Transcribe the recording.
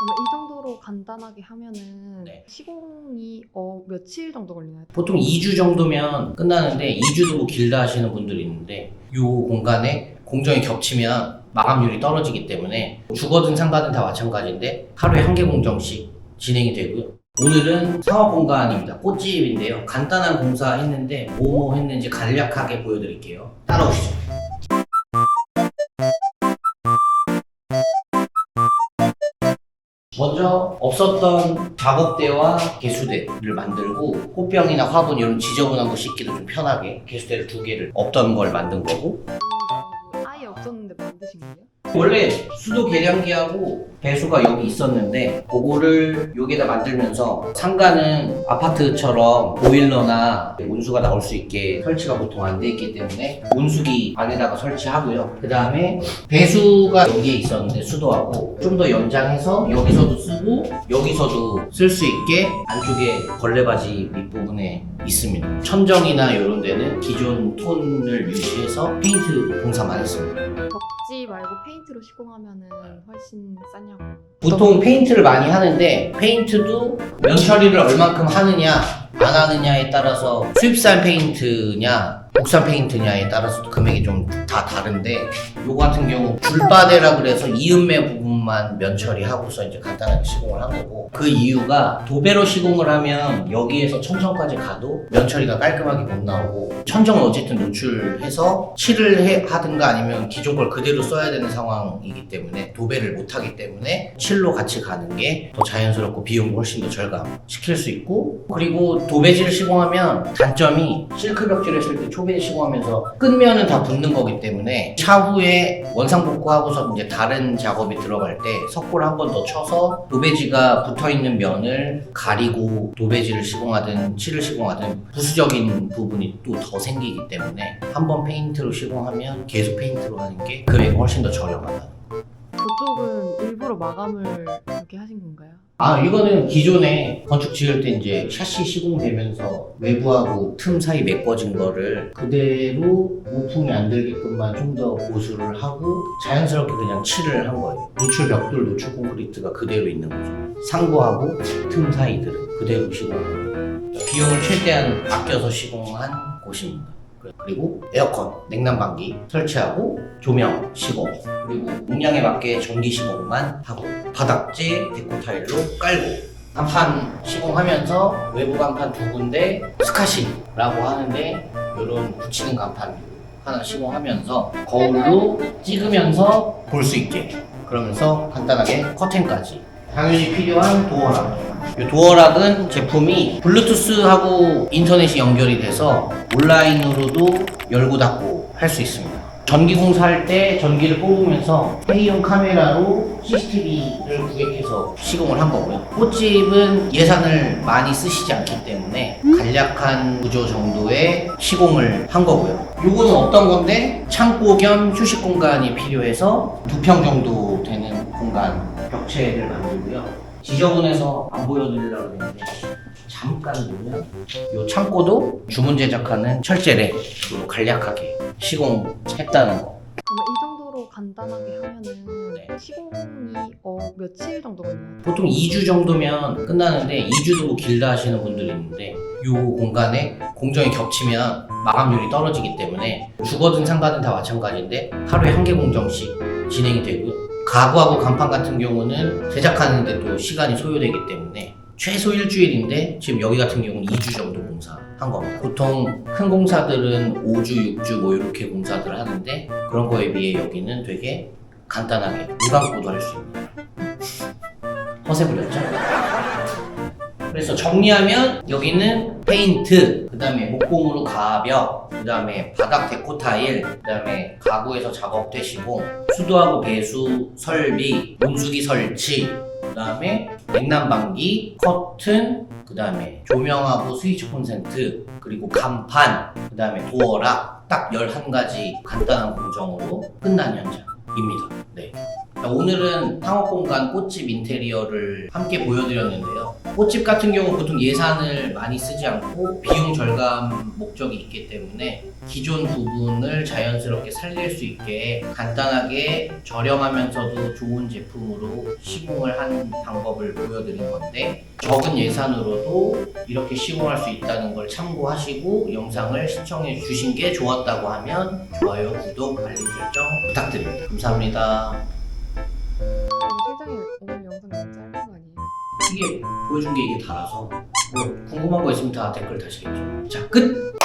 그러면 이 정도로 간단하게 하면은 네. 시공이 어, 며칠 정도 걸리나요? 보통 2주 정도면 끝나는데 2주도 뭐 길다 하시는 분들이 있는데 이 공간에 공정이 겹치면 마감률이 떨어지기 때문에 주거든 상가든 다 마찬가지인데 하루에 한 개 공정씩 진행이 되고요. 오늘은 상업 공간입니다. 꽃집인데요. 간단한 공사 했는데 뭐뭐 했는지 간략하게 보여드릴게요. 따라오시죠. 먼저 없었던 작업대와 개수대를 만들고 꽃병이나 화분 이런 지저분한 거 씻기도 좀 편하게 개수대를 두 개를 없던 걸 만든 거고 음, 아예 없었는데 만드신 거예요? 원래 수도 계량기하고 배수가 여기 있었는데 그거를 여기다 만들면서 상가는 아파트처럼 보일러나 온수가 나올 수 있게 설치가 보통 안 돼 있기 때문에 온수기 안에다가 설치하고요. 그 다음에 배수가 여기에 있었는데 수도하고 좀 더 연장해서 여기서도 쓰고 여기서도 쓸 수 있게 안쪽에 걸레바지 밑부분에 있습니다. 천정이나 이런 데는 기존 톤을 유지해서 페인트 공사만 했습니다. 벽지 말고 페인트로 시공하면은 훨씬 싸냐고. 보통 페인트를 많이 하는데 페인트도 면 처리를 얼만큼 하느냐 안 하느냐에 따라서 수입산 페인트냐 국산 페인트냐에 따라서 금액이 좀 다 다른데 요거 같은 경우 줄바데라 그래서 이음매 부분만 면 처리하고서 이제 간단하게 시공을 한 거고 그 이유가 도배로 시공을 하면 여기에서 천정까지 가도 면 처리가 깔끔하게 못 나오고 천정은 어쨌든 노출해서 칠을 해, 하든가 아니면 기존 걸 그대로 써야 되는 상황이기 때문에 도배를 못 하기 때문에 칠로 같이 가는 게 더 자연스럽고 비용도 훨씬 더 절감시킬 수 있고 그리고 도배지를 시공하면 단점이 실크 벽지를 했을 때 초베 지 시공하면서 끝면은 다 붙는 거기 때문에 차후에 원상 복구하고서 이제 다른 작업이 들어갈 때 석고를 한 번 더 쳐서 도배지가 붙어 있는 면을 가리고 도배지를 시공하든 칠을 시공하든 부수적인 부분이 또 더 생기기 때문에 한 번 페인트로 시공하면 계속 페인트로 하는 게 금액이 훨씬 더 저렴하다. 그쪽은 일부러 마감을 그렇게 하신 건가요? 아 이거는 기존에 건축 지을 때 이제 샤시 시공되면서 외부하고 틈 사이 메꿔진 거를 그대로 모품이 안 들게끔만 좀 더 보수를 하고 자연스럽게 그냥 칠을 한 거예요. 노출 벽돌, 노출 콘크리트가 그대로 있는 거죠. 상부하고 틈 사이들은 그대로 시공한 거예요. 비용을 최대한 아껴서 시공한 곳입니다. 그리고 에어컨, 냉난방기 설치하고 조명 시공 그리고 용량에 맞게 전기 시공만 하고 바닥재 데코 타일로 깔고 간판 시공하면서 외부 간판 두 군데 스카시라고 하는데 이런 붙이는 간판 하나 시공하면서 거울로 찍으면서 볼 수 있게 그러면서 간단하게 커튼까지. 당연히 필요한 도어락 이 도어락은 제품이 블루투스하고 인터넷이 연결이 돼서 온라인으로도 열고 닫고 할 수 있습니다. 전기 공사할 때 전기를 뽑으면서 회의용 카메라로 CCTV를 구획해서 시공을 한 거고요. 꽃집은 예산을 많이 쓰시지 않기 때문에 간략한 구조 정도의 시공을 한 거고요. 요거는 어떤 건데 창고 겸 휴식 공간이 필요해서 두 평 정도 되는 공간 벽체를 만들고요. 지저분해서 안 보여드리려고 했는데 잠깐 보면 요 창고도 주문 제작하는 철제래 로 간략하게 시공했다는 거. 그러면 이 정도로 간단하게 하면은 네. 시공이 어, 며칠 정도 걸리나요? 보통 2주 정도면 끝나는데 2주도 뭐 길다 하시는 분들이 있는데 이 공간에 공정이 겹치면 마감률이 떨어지기 때문에 주거든 상가든 다 마찬가지인데 하루에 한 개 공정씩 진행이 되고요. 가구하고 간판 같은 경우는 제작하는데 또 시간이 소요되기 때문에 최소 일주일인데 지금 여기 같은 경우는 2주 정도 공사한 겁니다. 보통 큰 공사들은 5주, 6주 뭐 이렇게 공사들 하는데 그런 거에 비해 여기는 되게 간단하게 눈 감고도 할 수 있는 허세 부렸죠? 그래서 정리하면 여기는 페인트, 그 다음에 목공으로 가벽, 그 다음에 바닥 데코 타일, 그 다음에 가구에서 작업되시고 수도하고 배수 설비, 온수기 설치, 그 다음에 냉난방기, 커튼, 그 다음에 조명하고 스위치 콘센트, 그리고 간판, 그 다음에 도어락 딱 11가지 간단한 공정으로 끝난 현장입니다. 네. 자, 오늘은 상업공간 꽃집 인테리어를 함께 보여드렸는데요. 꽃집 같은 경우 보통 예산을 많이 쓰지 않고 비용 절감 목적이 있기 때문에 기존 부분을 자연스럽게 살릴 수 있게 간단하게 저렴하면서도 좋은 제품으로 시공을 한 방법을 보여드린 건데 적은 예산으로도 이렇게 시공할 수 있다는 걸 참고하시고 영상을 시청해 주신 게 좋았다고 하면 좋아요, 구독, 알림 설정 부탁드립니다. 감사합니다. 실장님 오늘 영상 너무 짧은 거 아니에요? 이게 보여준 게 이게 다라서 뭐 궁금한 거 있으면 다 댓글 다시겠죠. 자 끝.